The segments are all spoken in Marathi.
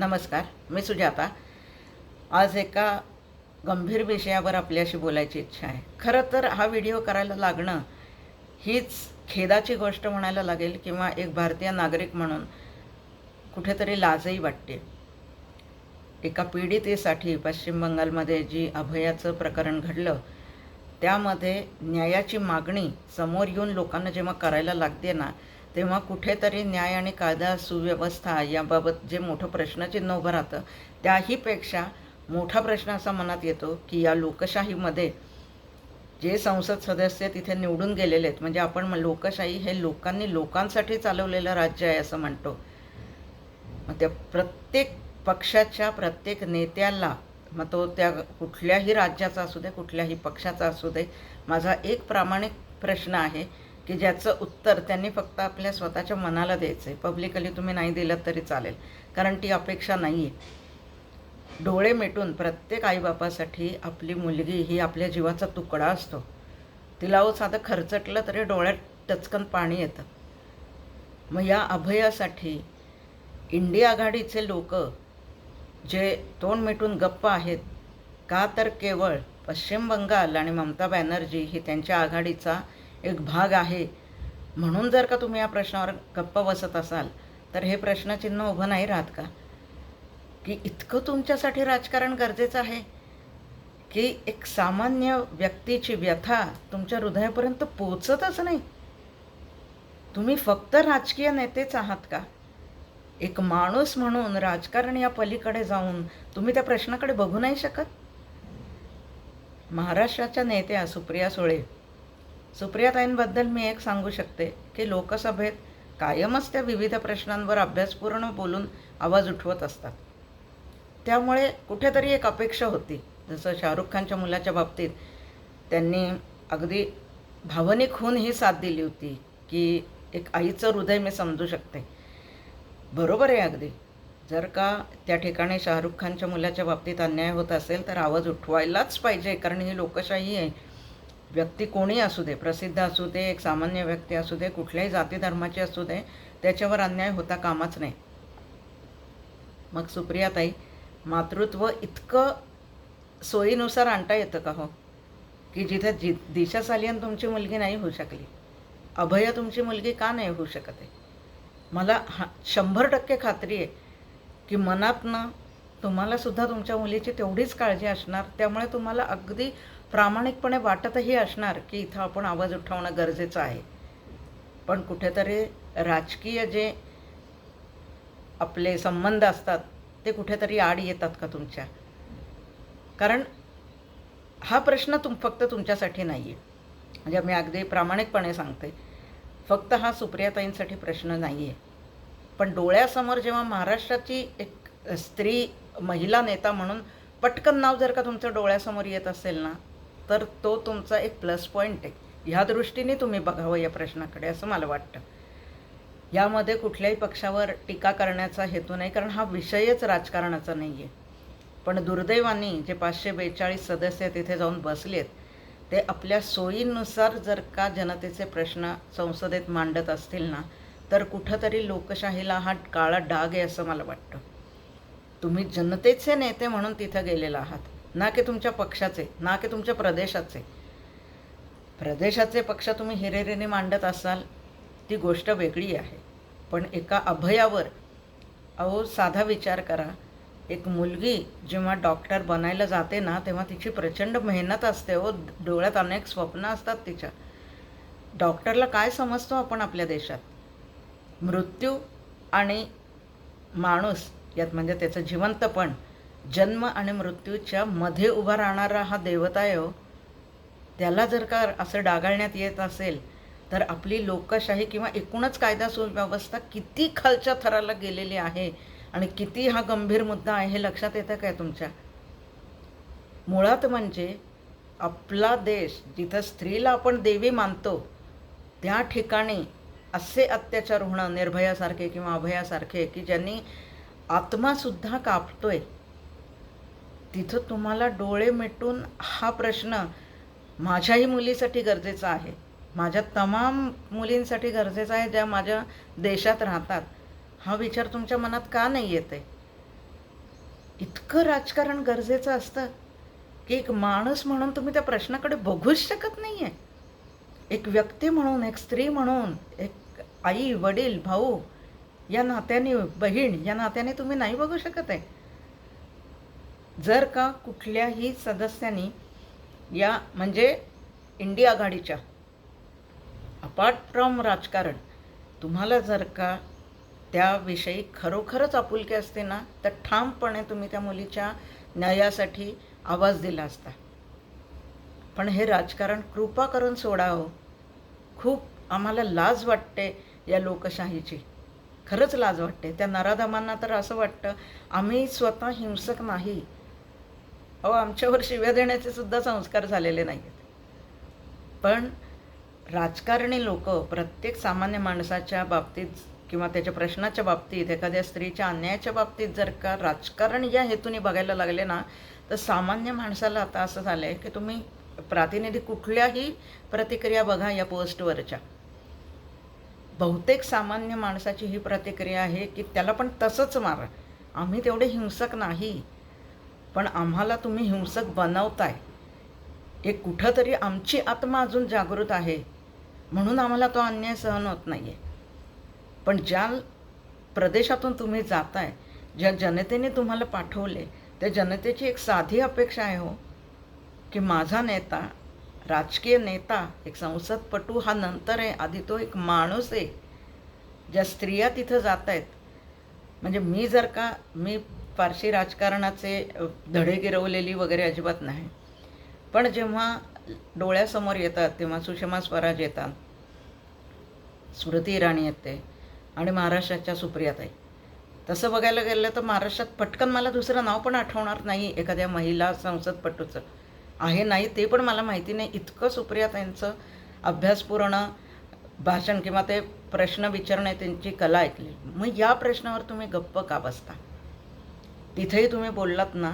नमस्कार मी सुजाता. आज एका गंभीर विषयावर आपल्याशी बोलायची इच्छा आहे. खरं तर हा व्हिडिओ करायला लागणं हीच खेदाची गोष्ट म्हणायला लागेल किंवा एक भारतीय नागरिक म्हणून कुठेतरी लाजही वाटते. एका पीडितेसाठी पश्चिम बंगालमध्ये जी अभयाचं प्रकरण घडलं त्यामध्ये न्यायाची मागणी समोर येऊन लोकांना जेव्हा करायला लागते ना तेव्हा कुठेतरी न्याय आणि कायदा सुव्यवस्था याबाबत जे मोठं प्रश्नचिन्ह उभं राहतं त्याहीपेक्षा मोठा प्रश्न असा मनात येतो की या लोकशाहीमध्ये जे संसद सदस्य तिथे निवडून गेलेले आहेत म्हणजे आपण लोकशाही हे लोकांनी लोकांसाठी चालवलेलं राज्य आहे असं म्हणतो. मग त्या प्रत्येक पक्षाच्या प्रत्येक नेत्याला मग तो त्या कुठल्याही राज्याचा असू दे कुठल्याही पक्षाचा असू दे माझा एक प्रामाणिक प्रश्न आहे की ज्याचं उत्तर त्यांनी फक्त आपल्या स्वतःच्या मनाला द्यायचं आहे पब्लिकली तुम्ही नाही दिलं तरी चालेल. कारण ती अपेक्षा नाही आहे डोळे मिटून प्रत्येक आईबापासाठी आपली मुलगी ही आपल्या जीवाचा तुकडा असतो. तिला हो साधं खर्चटलं तरी डोळ्यात टचकन पाणी येतं. मग या अभयासाठी इंडिया आघाडीचे लोक जे तोंड मिटून गप्प आहेत का तर केवळ पश्चिम बंगाल आणि ममता बॅनर्जी ही त्यांच्या आघाडीचा एक भाग आहे. म्हणून जर का तुम्ही या प्रश्नावर गप्प बसत असाल तर हे प्रश्नचिन्ह उभं नाही राहत का? की इतकं तुमच्यासाठी राजकारण गरजेचं आहे? की एक सामान्य व्यक्तीची व्यथा तुमच्या हृदयापर्यंत पोचतच नाही? तुम्ही फक्त राजकीय नेतेच आहात का? एक माणूस म्हणून राजकारण या पलीकडे जाऊन तुम्ही त्या प्रश्नाकडे बघू नाही शकत? महाराष्ट्राच्या नेत्या सुप्रिया सुळे सुप्रियाताईंबद्दल मी एक सांगू शकते की लोकसभेत कायमच त्या विविध प्रश्नांवर अभ्यासपूर्ण बोलून आवाज उठवत असतात. त्यामुळे कुठेतरी एक अपेक्षा होती. जसं शाहरुख खानच्या मुलाच्या बाबतीत त्यांनी अगदी भावनिक होऊन ही साथ दिली होती की एक आईचं हृदय मी समजू शकते. बरोबर आहे अगदी. जर का त्या ठिकाणी शाहरुख खानच्या मुलाच्या बाबतीत अन्याय होत असेल तर आवाज उठवायलाच पाहिजे कारण ही लोकशाही आहे. व्यक्ती कोणी असू दे प्रसिद्ध असू दे एक सामान्य व्यक्ती असू दे कुठल्याही जाती धर्माची असू दे त्याच्यावर अन्याय होता कामाच नाही. मग सुप्रियाताई मातृत्व इतकं सोयीनुसार आणता येतं का हो? की जिथे जि दिशा सालियन तुमची मुलगी नाही होऊ शकली. अभय तुमची मुलगी का नाही होऊ शकत आहे? मला हा शंभर टक्के खात्री आहे की मनातनं तुम्हालासुद्धा तुमच्या मुलीची तेवढीच काळजी असणार त्यामुळे तुम्हाला अगदी प्रामाणिकपणे वाटतही असणार की इथं आपण आवाज उठवणं गरजेचं आहे. पण कुठेतरी राजकीय जे आपले संबंध असतात ते कुठेतरी आड येतात का तुमच्या? कारण हा प्रश्न तुम फक्त तुमच्यासाठी नाही आहे म्हणजे मी अगदी प्रामाणिकपणे सांगते फक्त हा सुप्रियाताईंसाठी प्रश्न नाही आहे पण डोळ्यासमोर जेव्हा महाराष्ट्राची एक स्त्री महिला नेता म्हणून पटकन नाव जर का तुमच्या डोळ्यासमोर येत असेल ना तर तो तुमचा एक प्लस पॉईंट आहे. ह्या दृष्टीने तुम्ही बघावं या प्रश्नाकडे असं मला वाटतं. यामध्ये कुठल्याही पक्षावर टीका करण्याचा हेतू नाही कारण हा विषयच राजकारणाचा नाही आहे पण दुर्दैवाने जे पाचशे बेचाळीस सदस्य तिथे जाऊन बसलेत ते आपल्या सोयीनुसार जर का जनतेचे प्रश्न संसदेत मांडत असतील ना तर कुठंतरी लोकशाहीला हा काळा डाग आहे असं मला वाटतं. तुम्ही जनतेचे नेते म्हणून तिथं गेलेला आहात. ना की तुमच्या पक्षाचे ना की तुमच्या प्रदेशाचे. प्रदेशाचे पक्ष तुम्ही हिरेरीने मांडत असाल ती गोष्ट वेगळी आहे. पण एका अभयावर अहो साधा विचार करा. एक मुलगी जेव्हा डॉक्टर बनायला जाते ना तेव्हा तिची प्रचंड मेहनत असते हो. डोळ्यात अनेक स्वप्न असतात तिच्या. डॉक्टरला काय समजतो आपण आपल्या देशात? मृत्यू आणि माणूस यात म्हणजे त्याचं जिवंतपण. जन्म आणि मृत्यूच्या मध्ये उभा राहणारा हा देवता आहे त्याला जर का असं डागाळण्यात येत असेल तर आपली लोकशाही किंवा एकूणच कायदा सुव्यवस्था किती खालच्या थराला गेलेली आहे आणि किती हा गंभीर मुद्दा आहे हे लक्षात येतं काय तुमच्या? मुळात म्हणजे आपला देश जिथं स्त्रीला आपण देवी मानतो त्या ठिकाणी असे अत्याचार होणं निर्भयासारखे किंवा अभयासारखे की ज्यांनी आत्मासुद्धा कापतोय तिथं तुम्हाला डोळे मिटून हा प्रश्न माझ्याही मुलीसाठी गरजेचा आहे. माझ्या तमाम मुलींसाठी गरजेचा आहे ज्या माझ्या देशात राहतात. हा विचार तुमच्या मनात का नाही येते इतकं राजकारण गरजेचं असतं की एक माणूस म्हणून तुम्ही त्या प्रश्नाकडे बघूच शकत नाही आहे एक व्यक्ती म्हणून एक स्त्री म्हणून एक आई वडील भाऊ या नात्याने बहीण या नात्याने तुम्ही नाही बघू शकत आहे. जर का कुठल्याही सदस्यांनी या म्हणजे इंडिया आघाडीच्या अपार्ट फ्रॉम राजकारण तुम्हाला जर का त्याविषयी खरोखरच आपुलकी असते ना तर ठामपणे तुम्ही त्या मुलीच्या न्यायासाठी आवाज दिला असता. पण हे राजकारण कृपा करून सोडावं हो. खूप आम्हाला लाज वाटते या लोकशाहीची. खरंच लाज वाटते. त्या नराधमांना तर असं वाटतं आम्ही स्वतः हिंसक नाही. अहो आमच्यावर शिव्या देण्याचे सुद्धा संस्कार झालेले नाही आहेत पण राजकारणी लोक प्रत्येक सामान्य माणसाच्या बाबतीत किंवा त्याच्या प्रश्नाच्या बाबतीत एखाद्या स्त्रीच्या अन्यायाच्या बाबतीत जर का राजकारण या हेतूने बघायला लागले ना तर सामान्य माणसाला आता असं झालं आहे की तुम्ही प्रातिनिधी कुठल्याही प्रतिक्रिया बघा या पोस्टवरच्या. बहुतेक सामान्य माणसाची ही प्रतिक्रिया आहे की त्याला पण तसंच मारा. आम्ही तेवढे हिंसक नाही. पण आम्हाला तुम्ही हिंसक बनवताय. एक कुठंतरी आमची आत्मा अजून जागृत आहे. म्हणून आम्हाला तो अन्याय सहन होत नाही आहे पण ज्या प्रदेशातून तुम्ही जाताय ज्या जनतेने तुम्हाला पाठवले त्या जनतेची एक साधी अपेक्षा आहे हो की माझा नेता राजकीय नेता एक संसदपटू हा नंतर आहे आधी तो एक माणूस आहे. ज्या स्त्रिया तिथं जात आहेत म्हणजे मी जर का मी फारशी राजकारणाचे धडे गिरवलेली वगैरे अजिबात नाही. पण जेव्हा डोळ्यासमोर येतात तेव्हा सुषमा स्वराज येतात स्मृती इराणी येते आणि महाराष्ट्राच्या सुप्रियाताई तसं बघायला गेलं तर महाराष्ट्रात पटकन मला दुसरं नाव पण आठवणार नाही एखाद्या महिला संसदपटूचं आहे नाही ते पण मला माहिती नाही. इतकं सुप्रियाताईंचं अभ्यासपूर्ण भाषण किंवा ते प्रश्न विचारणे त्यांची कला ऐकली. मग या प्रश्नावर तुम्ही गप्प का बसता? तिथेही तुम्ही बोललात ना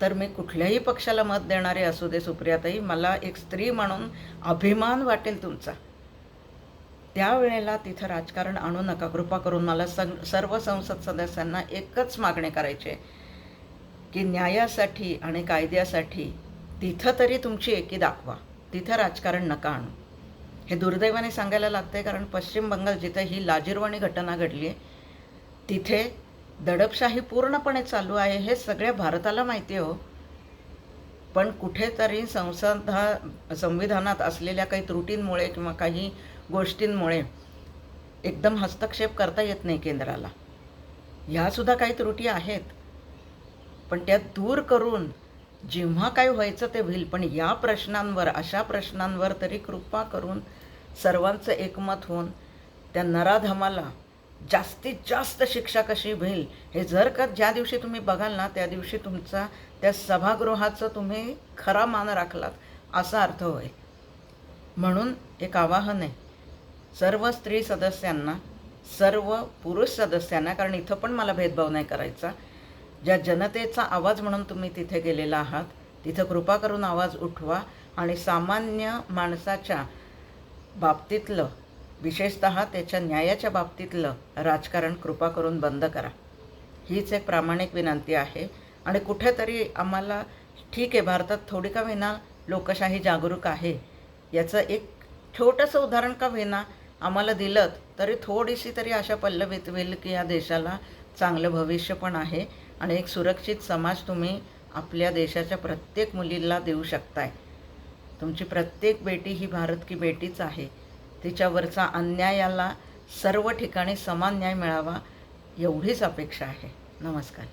तर मी कुठल्याही पक्षाला मत देणारे असू दे सुप्रियाताई मला एक स्त्री म्हणून अभिमान वाटेल तुमचा. त्यावेळेला तिथं राजकारण आणू नका कृपा करून मला सं सर्व संसद सदस्यांना एकच मागणे करायचे की न्यायासाठी आणि कायद्यासाठी तिथं तरी तुमची एकी दाखवा तिथं राजकारण नका आणू. हे दुर्दैवाने सांगायला लागते कारण पश्चिम बंगाल जिथं ही लाजीरवाणी घटना घडली आहे तिथे दडपशाही पूर्णपणे चालू आहे हे सगळ्या भारताला माहिती आहे हो. पण कुठेतरी संसदा संविधानात असलेल्या काही त्रुटींमुळे किंवा काही गोष्टींमुळे एकदम हस्तक्षेप करता येत नाही केंद्राला. ह्यासुद्धा काही त्रुटी आहेत. पण त्या दूर करून जेव्हा काय व्हायचं ते होईल पण या प्रश्नांवर अशा प्रश्नांवर तरी कृपा करून सर्वांचं एकमत होऊन त्या नराधमाला जास्तीत जास्त शिक्षा कशी होईल हे जर का ज्या दिवशी तुम्ही बघाल ना त्या दिवशी तुमचा त्या सभागृहाचं तुम्ही खरा मान राखलात असा अर्थ होईल म्हणून एक आवाहन आहे सर्व स्त्री सदस्यांना सर्व पुरुष सदस्यांना कारण इथं पण मला भेदभाव नाही करायचा ज्या जनतेचा आवाज म्हणून तुम्ही तिथे गेलेला आहात तिथं कृपा करून आवाज उठवा आणि सामान्य माणसाच्या बाबतीतलं विशेषत त्याच्या न्यायाच्या बाबतीतलं राजकारण कृपा करून बंद करा. हीच एक प्रामाणिक विनंती आहे आणि कुठेतरी आम्हाला ठीक आहे भारतात थोडी का विना लोकशाही जागरूक आहे. याचं एक छोटंसं उदाहरण का विना आम्हाला दिलं तरी थोडीशी तरी अशा पल्लवीत होईल की या देशाला चांगलं भविष्य पण आहे आणि एक सुरक्षित समाज तुम्ही आपल्या देशाच्या प्रत्येक मुलीला देऊ शकताय. तुमची प्रत्येक बेटी ही भारत की बेटीच आहे. तिच्यावरचा अन्यायाला सर्व ठिकाणी समान न्याय मिळावा एवढीच अपेक्षा आहे. नमस्कार.